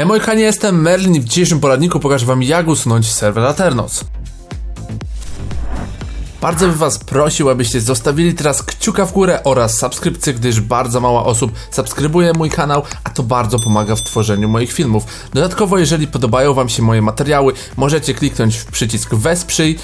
Hej moi kochani, jestem Merlin i w dzisiejszym poradniku pokażę wam jak usunąć serwer Aternos. Bardzo bym was prosił, abyście zostawili teraz kciuka w górę oraz subskrypcję, gdyż bardzo mało osób subskrybuje mój kanał, a to bardzo pomaga w tworzeniu moich filmów. Dodatkowo, jeżeli podobają wam się moje materiały, możecie kliknąć w przycisk wesprzyj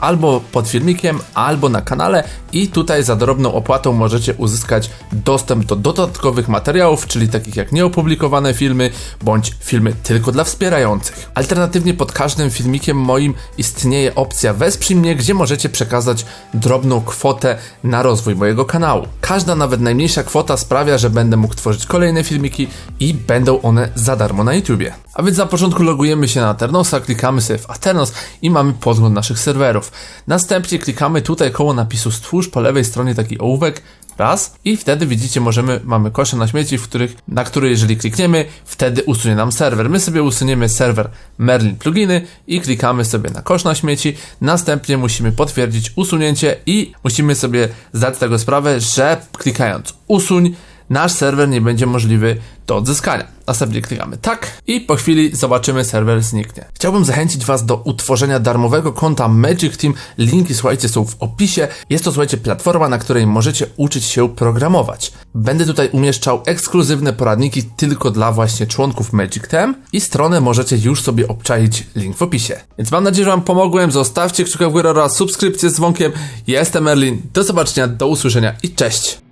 albo pod filmikiem, albo na kanale i tutaj za drobną opłatą możecie uzyskać dostęp do dodatkowych materiałów, czyli takich jak nieopublikowane filmy, bądź filmy tylko dla wspierających. Alternatywnie pod każdym filmikiem moim istnieje opcja wesprzyj mnie, gdzie możecie przekazać drobną kwotę na rozwój mojego kanału. Każda nawet najmniejsza kwota sprawia, że będę mógł tworzyć kolejne filmiki i będą one za darmo na YouTubie. A więc na początku logujemy się na Aternosa, klikamy sobie w Aternos i mamy podgląd naszych serwerów. Następnie klikamy tutaj koło napisu stwórz po lewej stronie taki ołówek, raz i wtedy widzicie możemy, mamy kosze na śmieci, w których, na który jeżeli klikniemy, wtedy usunie nam serwer. My sobie usuniemy serwer Merlin pluginy i klikamy sobie na kosz na śmieci, następnie musimy potwierdzić usunięcie i musimy sobie zdać tego sprawę, że klikając usuń, nasz serwer nie będzie możliwy do odzyskania. Następnie klikamy tak i po chwili zobaczymy serwer zniknie. Chciałbym zachęcić Was do utworzenia darmowego konta Magic Team. Linki słuchajcie są w opisie. Jest to słuchajcie platforma, na której możecie uczyć się programować. Będę tutaj umieszczał ekskluzywne poradniki tylko dla właśnie członków Magic Team i stronę możecie już sobie obczaić link w opisie. Więc mam nadzieję, że Wam pomogłem. Zostawcie kciuka w górę oraz subskrypcję z dzwonkiem. Jestem Merlin. Do zobaczenia, do usłyszenia i cześć!